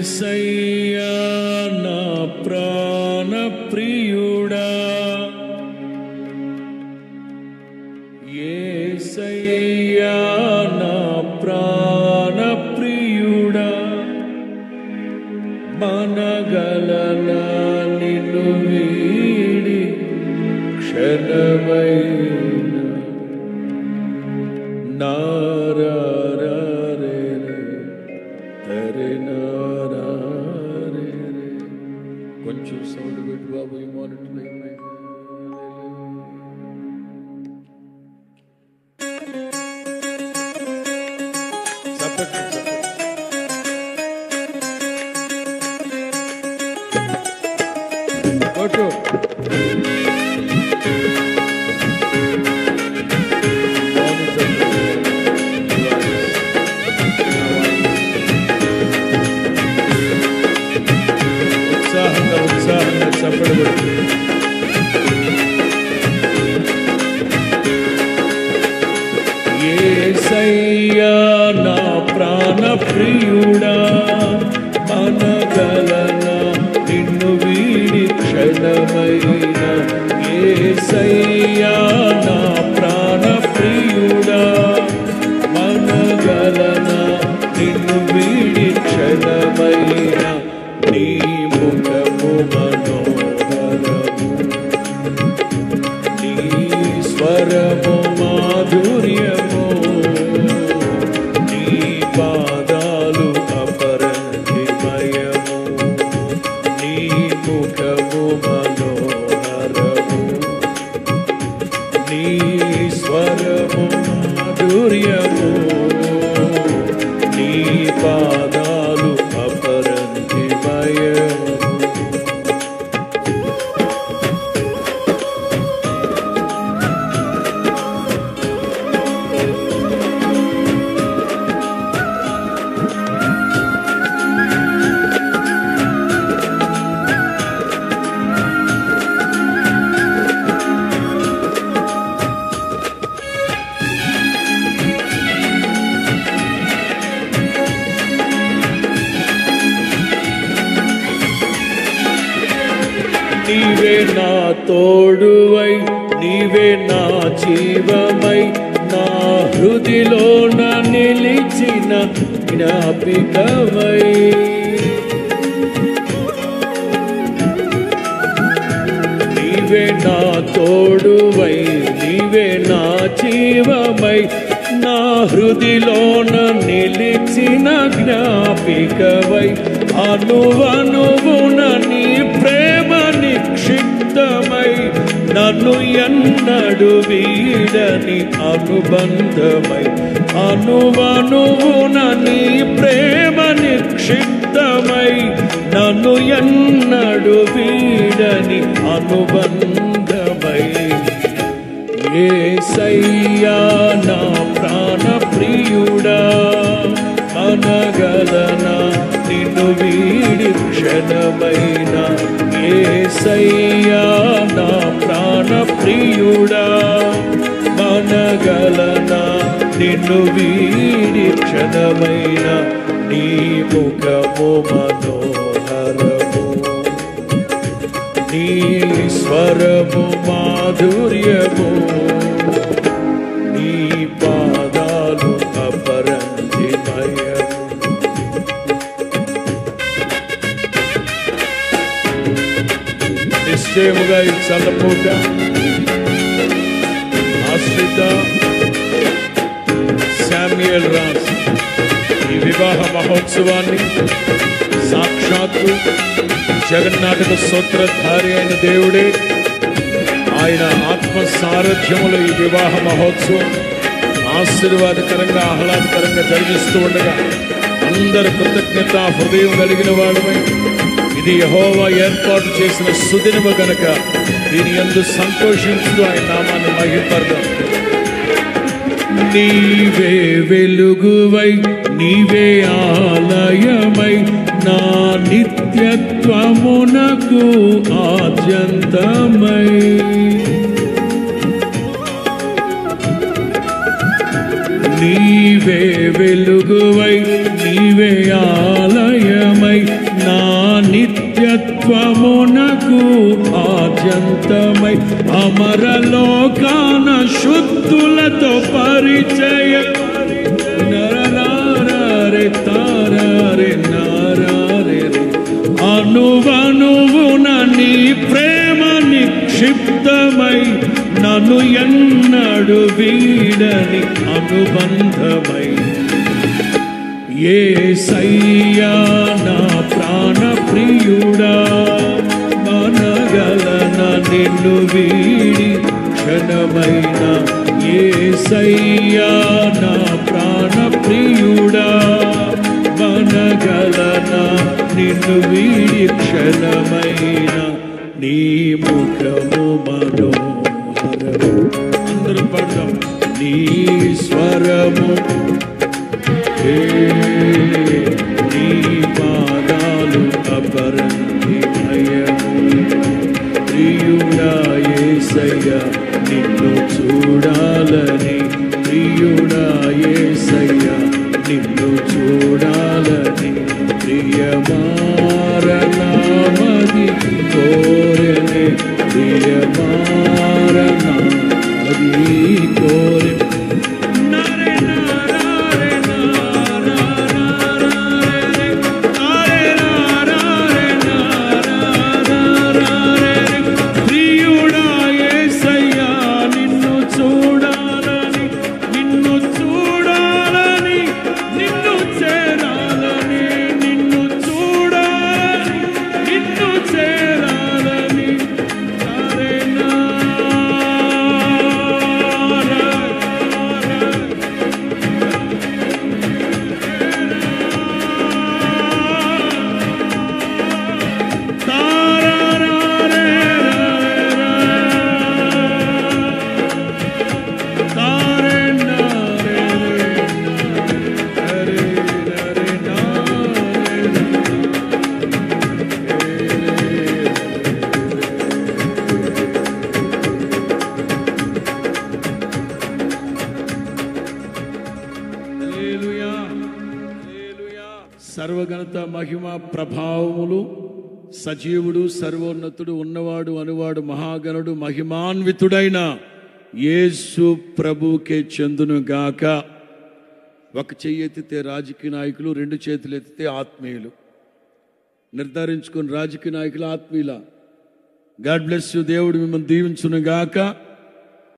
ఏసయ్యా నా ప్రాణ ప్రియుడా. ఏసయ్యా నా ప్రాణ ప్రియుడా. మనగలన నిన్ను వీడి క్షణమై కొంచెం సౌండ్ పెట్టి బాబు ఈ మానిటర్ కొట్టు ఉత్సాహంగా ఏసయ్యా నా ప్రాణ ప్రియుడా మనగలన నిన్ను వీడి క్షణమైన ఏసయ్యా నా ప్రాణ ప్రియుడా మనగలన నిన్ను వీడి క్షణమైన నీ ముఖము ముఖము మనోహరము. నీ స్వరము మాధుర్యము. నీవే నా తోడువై నీవే నా జీవమై. నా హృదిలోన నిలిచిన జ్ఞాపికమై. నీవే నా తోడువై నీవే నా జీవమై. నా హృదిలోన నిలిచిన జ్ఞాపికవై అనువనువున నీ నన్ను ఎన్నడు వీడని అనుబంధమై అనువనువున నీ ప్రేమ నిక్షిప్తమై నన్ను ఎన్నడు వీడని అనుబంధమై. ఏసయ్యా నా ప్రాణ ప్రియుడా అనగలన నిన్ను వీడి క్షణమైన. ఏ సయ్యా ప్రాణ ప్రియుడా మనగలనా నిన్ను వీడి క్షణమైన నీ ముఖము మనోహరము. నీ స్వరము మాధుర్యము. నిశ్చయముగా ఈ చల్లపూట ఆశ్రిత శామ్యుయల్ రాజ్ ఈ వివాహ మహోత్సవాన్ని సాక్షాత్తు జగన్నాటక సూత్రధారి అయిన దేవుడే. ఆయన ఆత్మ సారథ్యములో ఈ వివాహ మహోత్సవం ఆశీర్వాదకరంగా ఆహ్లాదకరంగా జరిగిస్తూ ఉండగా అందరు కృతజ్ఞత హృదయం కలిగిన వాళ్ళమై ఇది యహోవా ఏర్పాటు చేసిన సుదినము గనక దీని ఎందు సంతోషించు ఆయన నామాన్ని మహిపడదాం నీవే వెలుగువై నీవే ఆలయమై నా నిత్యత్వమునకు ఆద్యంతమై. నీవే వెలుగువై నీవే ఆలయమై పర్యంతమై అమరలోకాన శుద్ధులతో పరిచయ. నరనారే తారే నారే అనువనువున నీ ప్రేమ నిక్షిప్తమై నన్ను ఎన్నడు వీడని అనుబంధమై. ఏ సయ్యా నా ప్రాణ ప్రియుడా? మనగలన నిన్ను వీడి క్షణమైన ఏ సయ్యా నా ప్రాణ ప్రియుడా? మనగలన నిన్ను వీడి క్షణమైన నీ ముఖము యేసయ్య నిన్ను చూడాలని ప్రియుడా యేసయ్య నిన్ను చూడాలని ప్రియమారనామది కోరనే ప్రియమా సర్వగణత మహిమ ప్రభావములు సజీవుడు సర్వోన్నతుడు ఉన్నవాడు అనువాడు మహాగణుడు మహిమాన్వితుడైన యేసు ప్రభుకే చెందునుగాక. ఒక చెయ్యి ఎత్తితే రాజకీయ నాయకులు రెండు చేతులు ఎత్తితే ఆత్మీయులు. నిర్ధారించుకుని రాజకీయ నాయకులు ఆత్మీయుల. గాడ్ బ్లెస్ యు దేవుడు మిమ్మల్ని దీవించును గాక